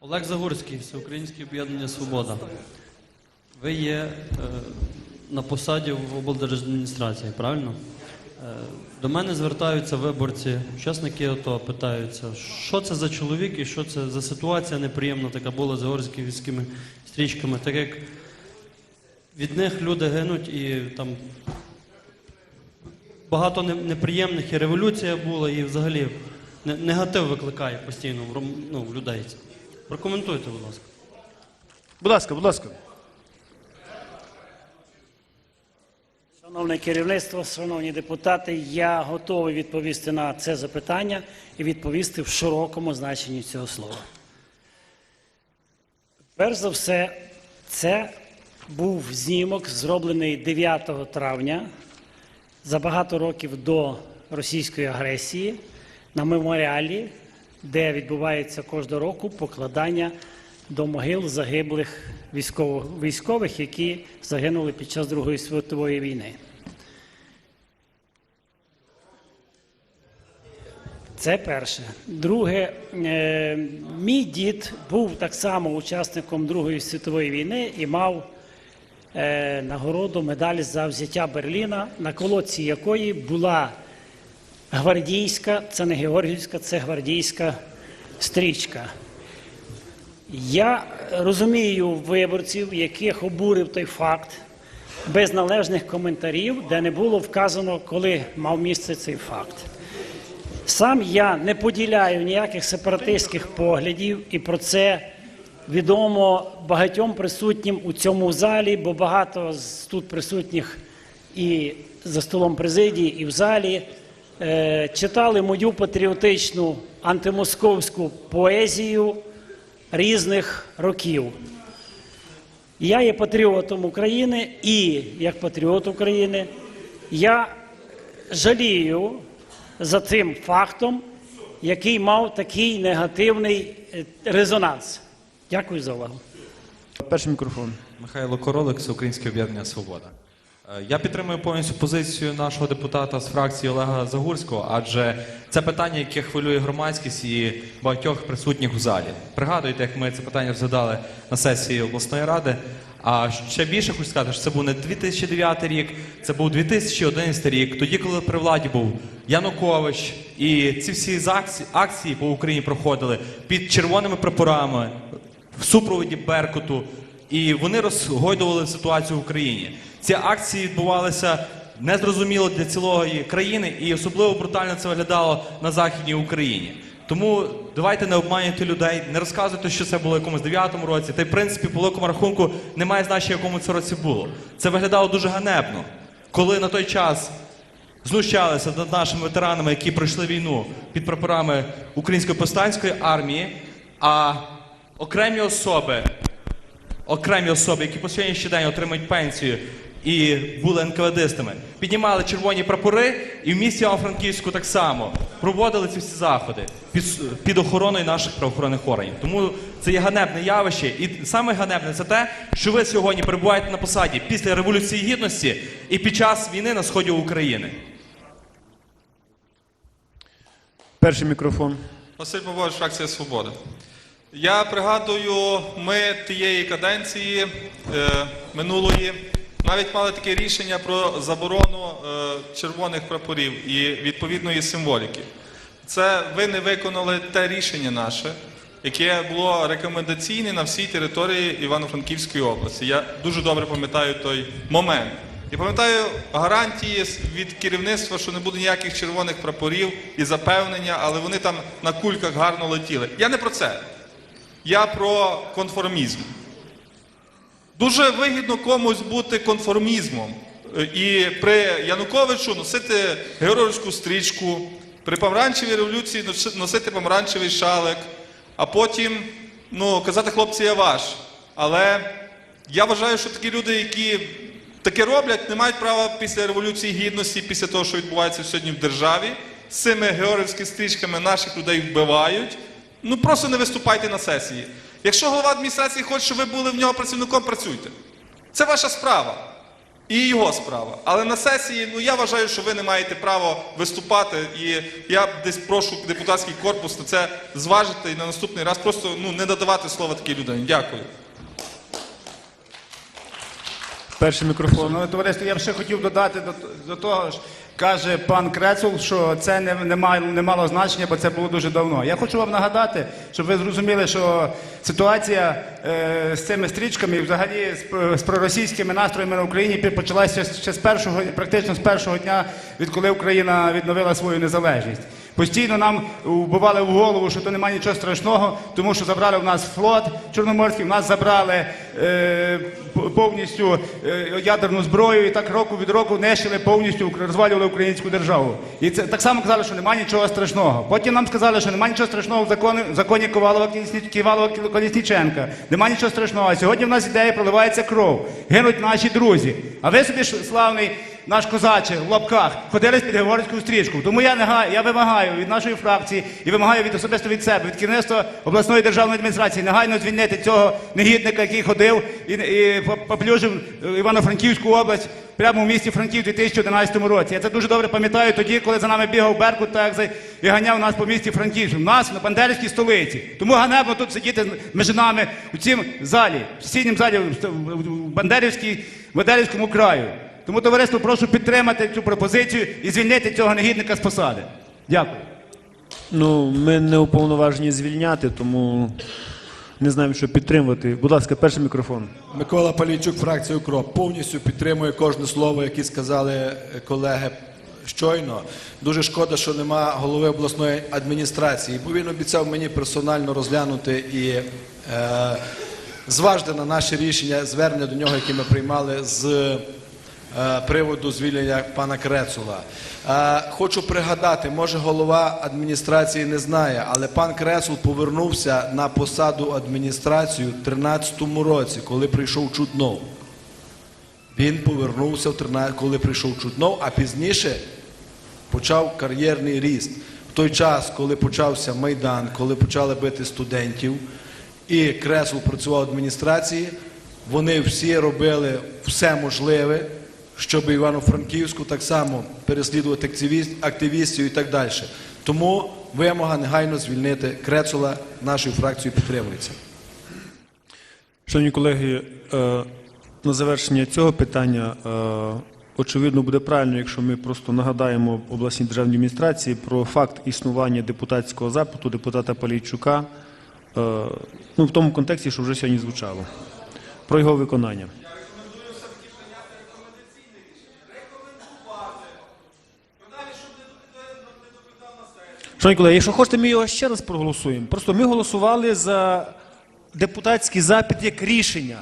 Олег Загорський, Всеукраїнське об'єднання Свобода. Ви є е, на посаді в облдержадміністрації, правильно? Е, до мене звертаються виборці, учасники АТО питаються, що це за чоловік і що це за ситуація неприємна така була з Загорськими стрічками, так як від них люди гинуть і там багато неприємних, і революція була, і взагалі негатив викликає постійно в, ну, в людей. Прокоментуйте, будь ласка. Будь ласка, будь ласка. Шановне керівництво, шановні депутати, я готовий відповісти на це запитання і відповісти в широкому значенні цього слова. Перш за все, це був знімок, зроблений 9 травня за багато років до російської агресії на меморіалі, де відбувається кожного року покладання до могил загиблих військових, які загинули під час Другої світової війни. Це перше. Друге, е, мій дід був так само учасником Другої світової війни і мав е, нагороду медаль за взяття Берліна, на колодці якої була гвардійська, це не Георгіївська, це гвардійська стрічка. Я розумію виборців, яких обурив той факт без належних коментарів, де не було вказано, коли мав місце цей факт. Сам я не поділяю ніяких сепаратистських поглядів, і про це відомо багатьом присутнім у цьому залі, бо багато з тут присутніх і за столом президії, і в залі е, читали мою патріотичну антимосковську поезію різних років. Я є патріотом України і як патріот України я жалію за цим фактом, який мав такий негативний е, резонанс. Дякую за увагу. Перший мікрофон. Михайло Королик, Всеукраїнське об'єднання Свобода. Е, Я підтримую повністю позицію нашого депутата з фракції Олега Загурського, адже це питання, яке хвилює громадськість і багатьох присутніх у залі. Пригадуєте, як ми це питання розглядали на сесії обласної ради. А ще більше хочу сказати, що це був не 2009 рік, це був 2011 рік, тоді, коли при владі був Янукович, і ці всі акції по Україні проходили під червоними прапорами в супроводі Беркуту, і вони розгойдували ситуацію в Україні. Ці акції відбувалися незрозуміло для цілої країни, і особливо брутально це виглядало на західній Україні. Тому давайте не обманюйте людей, не розказуйте, що це було в якомусь 9-му році. Та й в принципі, по великому рахунку немає значення, якому це році було. Це виглядало дуже ганебно, коли на той час знущалися над нашими ветеранами, які пройшли війну під прапорами Української повстанської армії, а окремі особи, окремі особи, які по сьогоднішній день отримують пенсію і були НКВДистами, піднімали червоні прапори, і в місті Івано-Франківську так само проводили ці всі заходи під, під охороною наших правоохоронних органів. Тому це є ганебне явище, і саме ганебне це те, що ви сьогодні перебуваєте на посаді після революції гідності і під час війни на сході України. Перший мікрофон. Василь Бабович, фракція Свобода. Я пригадую, ми тієї каденції е, минулої навіть мали таке рішення про заборону е, червоних прапорів і відповідної символіки. Це ви не виконали те рішення наше, яке було рекомендаційне на всій території Івано-Франківської області. Я дуже добре пам'ятаю той момент. І пам'ятаю гарантії від керівництва, що не буде ніяких червоних прапорів і запевнення, але вони там на кульках гарно летіли. Я не про це. Я про конформізм. Дуже вигідно комусь бути конформізмом. І при Януковичу носити георгіївську стрічку, при помаранчевій революції носити помаранчевий шалик, а потім ну, казати, хлопці, я ваш. Але я вважаю, що такі люди, які таке роблять, не мають права після революції гідності, після того, що відбувається сьогодні в державі, з цими георгіївськими стрічками наших людей вбивають. Ну просто не виступайте на сесії. Якщо голова адміністрації хоче, щоб ви були в нього працівником, працюйте. Це ваша справа. І його справа. Але на сесії, ну я вважаю, що ви не маєте права виступати. І я десь прошу депутатський корпус на це зважити і на наступний раз просто ну, не додавати слова такій людині. Дякую. Перший мікрофон. Шановне товариство, я б ще хотів додати до, до того ж, каже пан Крецул, що це не, не, мало, не мало значення, бо це було дуже давно. Я хочу вам нагадати, щоб ви зрозуміли, що ситуація е, з цими стрічками, взагалі з, з проросійськими настроями на Україні почалася ще з першого, практично з першого дня, відколи Україна відновила свою незалежність. Постійно нам вбивали в голову, що то немає нічого страшного, тому що забрали в нас флот Чорноморський, в нас забрали е, повністю е, ядерну зброю, і так року від року нищили повністю, розвалювали українську державу. І це так само казали, що немає нічого страшного. Потім нам сказали, що немає нічого страшного в законі, законі Ковалова Ківалова Колісніченка. Немає нічого страшного. А сьогодні в нас ідея проливається кров. Гинуть наші друзі. А ви собі славний наш козаче в лапках ходили з під Георгійську стрічку. Тому я негаю, я вимагаю від нашої фракції і вимагаю від особисто від себе, від керівництва обласної державної адміністрації негайно звільнити цього негідника, який ходив і, і поплюжив е, Івано-Франківську область прямо в місті Франків у 2011 році. Я це дуже добре пам'ятаю тоді, коли за нами бігав Беркут так і ганяв нас по місті Франківську. У нас на Бандерівській столиці. Тому ганебно тут сидіти між нами у цім залі, в сусіднім залі в Бандерівській, в Бандерівському краю. Тому, товариство, прошу підтримати цю пропозицію і звільнити цього негідника з посади. Дякую. Ну, ми не уповноважені звільняти, тому не знаємо, що підтримувати. Будь ласка, перший мікрофон. Микола Палійчук, фракція УКРОП. Повністю підтримує кожне слово, яке сказали е, колеги щойно. Дуже шкода, що нема голови обласної адміністрації, бо він обіцяв мені персонально розглянути і е, зважити на наші рішення, звернення до нього, які ми приймали з приводу звільнення пана Крецула. Е, Хочу пригадати, може голова адміністрації не знає, але пан Кресул повернувся на посаду адміністрацію в 2013 році, коли прийшов Чуднов. Він повернувся, в 13 коли прийшов Чуднов, а пізніше почав кар'єрний ріст. В той час, коли почався Майдан, коли почали бити студентів, і Кресл працював в адміністрації, вони всі робили все можливе, щоб Івано-Франківську так само переслідувати активістів і так далі. Тому вимога негайно звільнити Крецула нашою фракцією підтримується. Шановні колеги, е, на завершення цього питання, е, очевидно, буде правильно, якщо ми просто нагадаємо обласній державній адміністрації про факт існування депутатського запиту депутата Полійчука, е, ну, в тому контексті, що вже сьогодні звучало, про його виконання. Шановні колеги, якщо хочете, ми його ще раз проголосуємо. Просто ми голосували за депутатський запит як рішення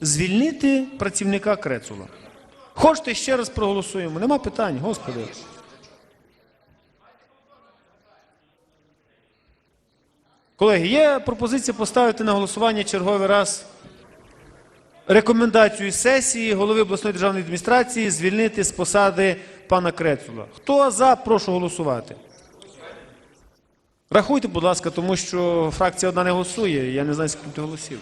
звільнити працівника Крецула. Хочете ще раз проголосуємо? Нема питань, господи. Колеги, є пропозиція поставити на голосування черговий раз рекомендацію сесії голови обласної державної адміністрації звільнити з посади пана Крецула. Хто за, прошу голосувати. Рахуйте, будь ласка, тому що фракція одна не голосує. Я не знаю, скільки голосів.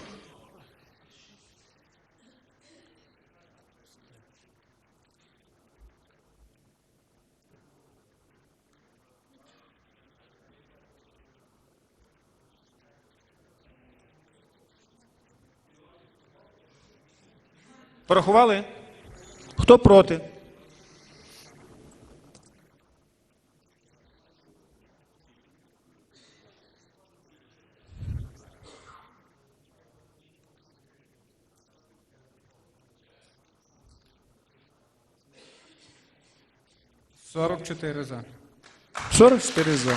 Порахували? Хто проти? Сорок чотири за. 44 за.